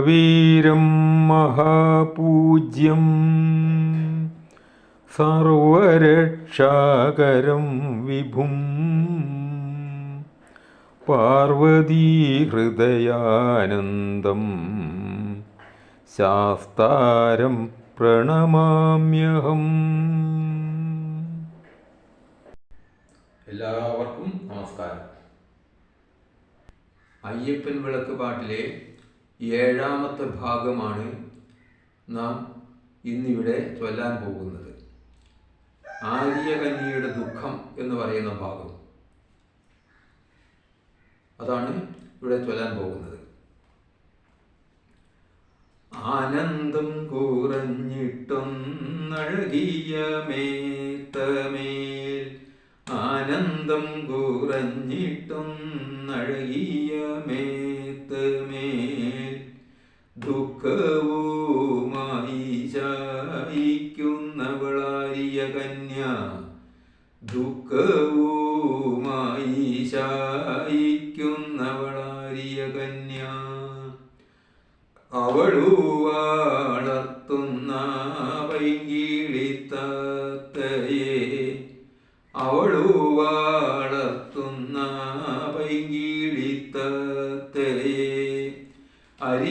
മഹാവീരം മഹാപൂജ്യം സർവരക്ഷാകരം വിഭും പാർവതീഹൃദയാനന്ദം ശാസ്താരം പ്രണമാമ്യഹം എല്ലാവർക്കും നമസ്കാരം. അയ്യപ്പൻ വിളക്ക് പാട്ടിലെ ഏഴാമത്തെ ഭാഗമാണ് നാം ഇന്നിവിടെ ചൊല്ലാൻ പോകുന്നത്. ആര്യകന്യയുടെ ദുഃഖം എന്ന് പറയുന്ന ഭാഗം. അതാണ് ഇവിടെ ചൊല്ലാൻ പോകുന്നത്. ആനന്ദം കുറഞ്ഞിട്ടൊന്നഴകിയ മേത്തമേൽ ആനന്ദം കുറഞ്ഞിട്ടൊന്നഴകിയ മേത്തമേൽ ദുഃഖവുമായി ശയിക്കുന്നവളാരിയ കന്യ. ദുഃഖവുമായി ശയിക്കുന്നവളാരിയ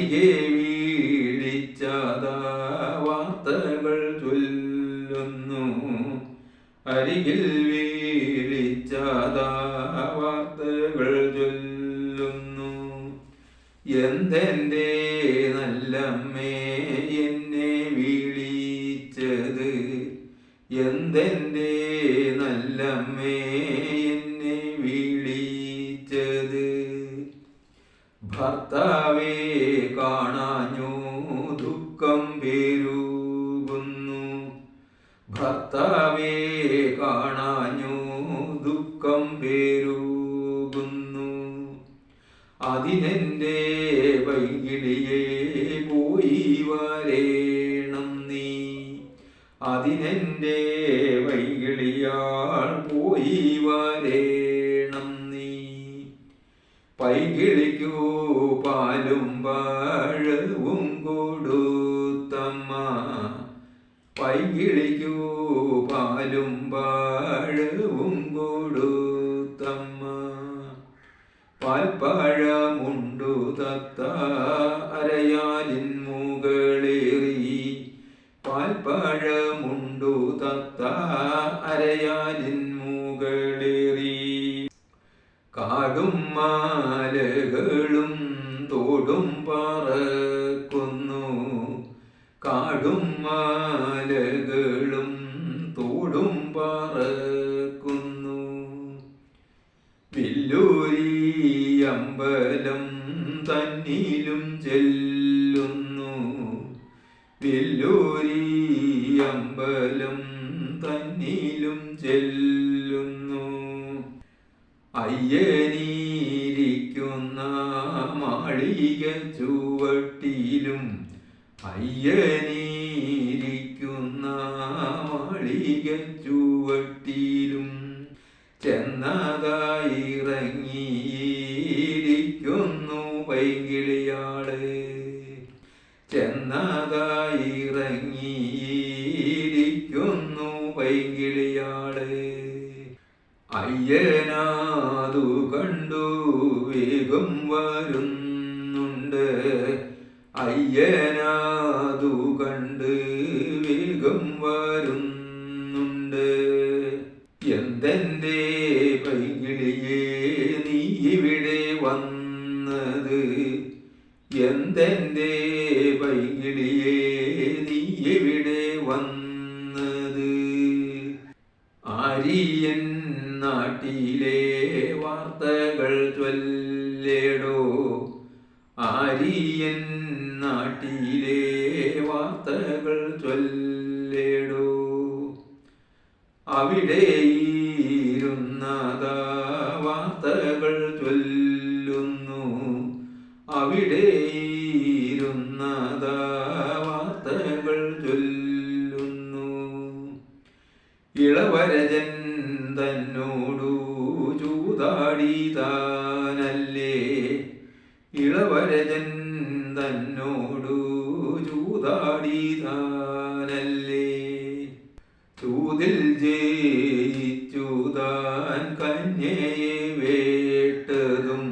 അരികെ വീളിച്ചത വാർത്തകൾ ചൊല്ലുന്നു. അരികിൽ വീളിച്ചത വാർത്തകൾ ചൊല്ലുന്നു. എന്തെന്റെ നല്ലമ്മേ എന്നെ വിളിച്ചത്? എന്തെന്റെ നല്ലമ്മേ എന്നെ വിളിച്ചത്? ഭർത്താവേ ദുഃഖം പേരൂകുന്നു. അതിനെന്റെ വൈകിളിയെ പോയി വരേണം നീ. അതിനെന്റെ വൈകിളിയാൾ പോയി വരേണം നീ. പൈകിളിക്കൂ പാലും വാഴവും കൊടുത്തമ്മ. പൈകിളിക്കൂ പാലും വാഴവും പാൽപ്പഴമുണ്ടു തത്ത അരയാലിൻ മുകളേറി. പാൽപ്പഴമുണ്ടു തത്ത അരയാലിൻ മുകളേറി. കാടും മാലകളും തോടും പറക്കുന്നു. കാടും മാലകളും തന്നിലും ചെല്ലുന്നു. വെല്ലൂരി അമ്പലം തന്നിലും ചെല്ലുന്നു. അയ്യനീരിക്കുന്ന മാളിക ചുവട്ടിയിലും അയ്യനീരിക്കുന്ന മാളിക ചുവട്ടിലും അയ്യനാതു കണ്ടു വേഗം വരുന്നുണ്ട്. അയ്യനാതു കണ്ട് വേഗം വരുന്നുണ്ട്. എന്തെന്റെ പൈകിളിയെ നീ ഇവിടെ വന്നത്? എന്തെന്റെ പൈകിളിയെ നീ ഇവിടെ വന്നത്? ആര്യൻ നാട്ടിലെ വാർത്തകൾ ചൊല്ലേടോ. ആരിയൻ നാട്ടിലെ വാർത്തകൾ ചൊല്ലേടോ. അവിടെ താനല്ലേ ഇളവരജൻ തന്നോടു ചൂതാടിതാനല്ലേ? ചൂതിൽ ജയിച്ചുതാൻ കന്യയെ വേട്ടതും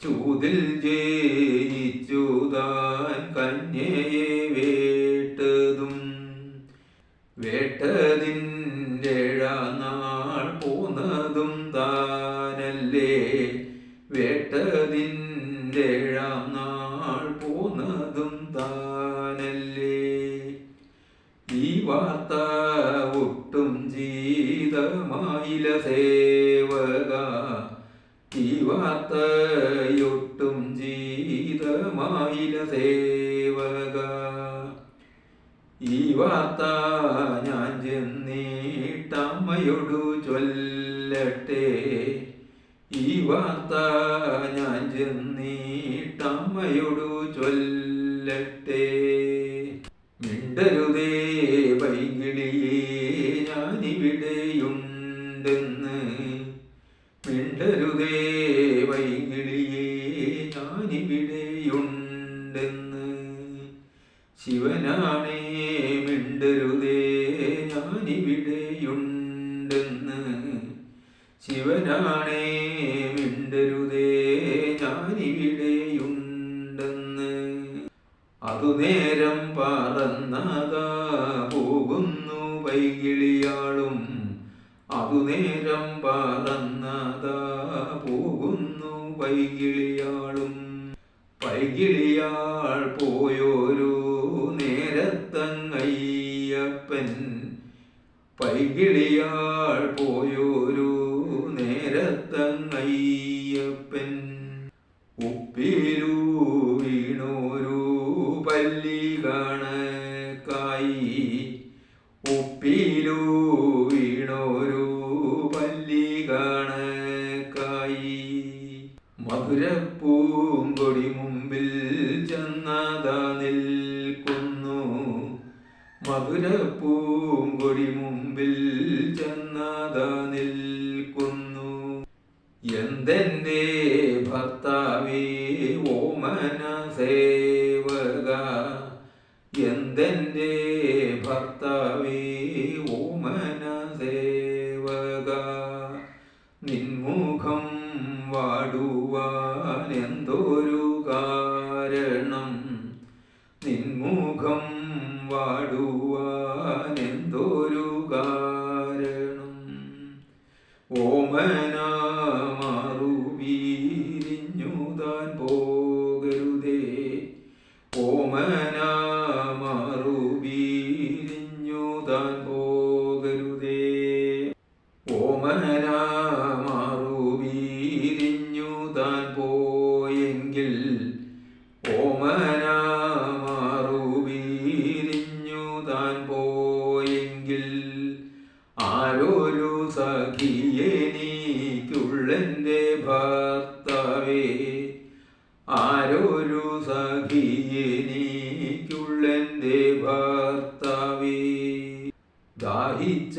ചൂതിൽ ജയിച്ചുതാൻ കന്യയെ വേട്ടതും വേട്ടതിന്റെ ജീതമായില സേവക ഈ വാർത്തയൊട്ടും ജീതമായില സേവക. ഈ വാർത്ത ഞാൻ ചെന്നീട്ടമ്മയോടു ചൊല്ലട്ടെ. ഈ വാർത്ത ഞാൻ ചെന്നീട്ടമ്മയോടു ചൊല്ലട്ടെ. പറന്നതാ പോകുന്നു പൈകിളിയാളും പൈകിളിയാൾ പോയോരു നേരത്തങ്ങയ്യപ്പൻ. പൈകിളിയാൾ പോയോരു മധുരപ്പൂങ്കൊടി മുമ്പിൽ ചെന്നത നിൽക്കുന്നു. എന്തെന്റെ ഭർത്താവേ ഓമന സേവക എന്തെന്റെ ഭർത്താവേ ഓമന സേവക നിൻമുഖം വാടുവാൻ എന്തൊരു ആരൊരു സഖിയെനിക്കുള്ളെന്റെ ഭർത്താവേ. ആരോരു സഖിയെനിക്കുള്ളെന്റെ ഭർത്താവേ. ദാഹിച്ച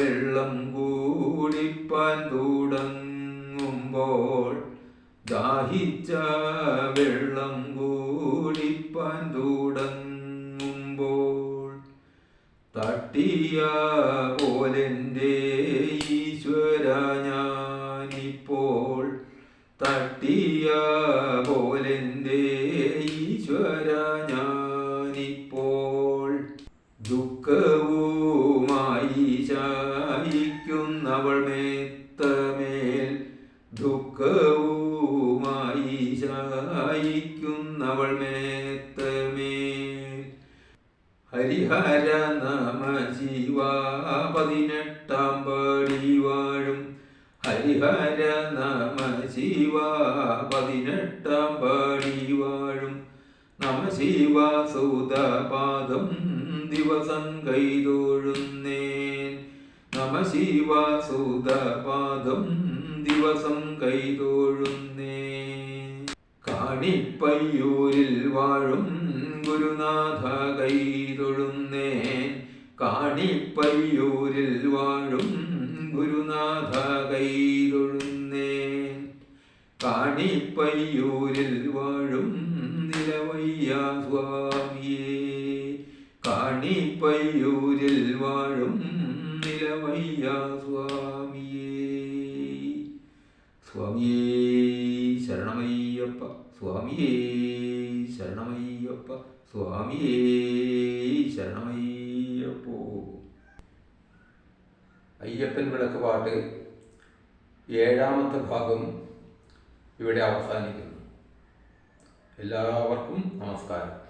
വെള്ളം കൂടിപ്പാൻ തുടങ്ങുമ്പോൾ ദാഹിച്ച വെള്ളം കൂടിപ്പാൻ തുടങ്ങുമ്പോൾ തട്ടിയ പോലെന്റെ ദുഃഖവുമായി ശായിക്കുന്നവൾ മേത്തമേൽ. ദുഃഖവുമായി ശായിക്കുന്നവൾ മേത്തമേൽ. ഹരിഹര നമ ശിവ പതിനെട്ടാം പടി വാഴും. ഹരിഹര നമ ശിവ പതിനെട്ടാം പടി വാഴും. നമ ശിവ ദിവസം കൈതൊഴുന്നേൻ. നമ ശിവ ദിവസം കൈതൊഴുന്നേൻ. കാണിപ്പയ്യൂരിൽ വാഴും ഗുരുനാഥ കൈതൊഴുന്നേൻ. കാണിപ്പയ്യൂരിൽ വാഴും ഗുരുനാഥ കൈതൊഴുന്നേൻ. കാണിപ്പയ്യൂരിൽ വാഴും കാണിപ്പയ്യൂരിൽ വാഴും നിലവയ്യ സ്വാമിയേ. സ്വാമിയേ ശരണമയ്യപ്പ സ്വാമിയേ ശരണമയ്യപ്പ സ്വാമിയേ ശരണമയ്യപ്പോ. അയ്യപ്പൻ വിളക്ക് പാട്ട് ഏഴാമത്തെ ഭാഗം ഇവിടെ അവസാനിക്കുന്നു. എല്ലാവർക്കും നമസ്കാരം.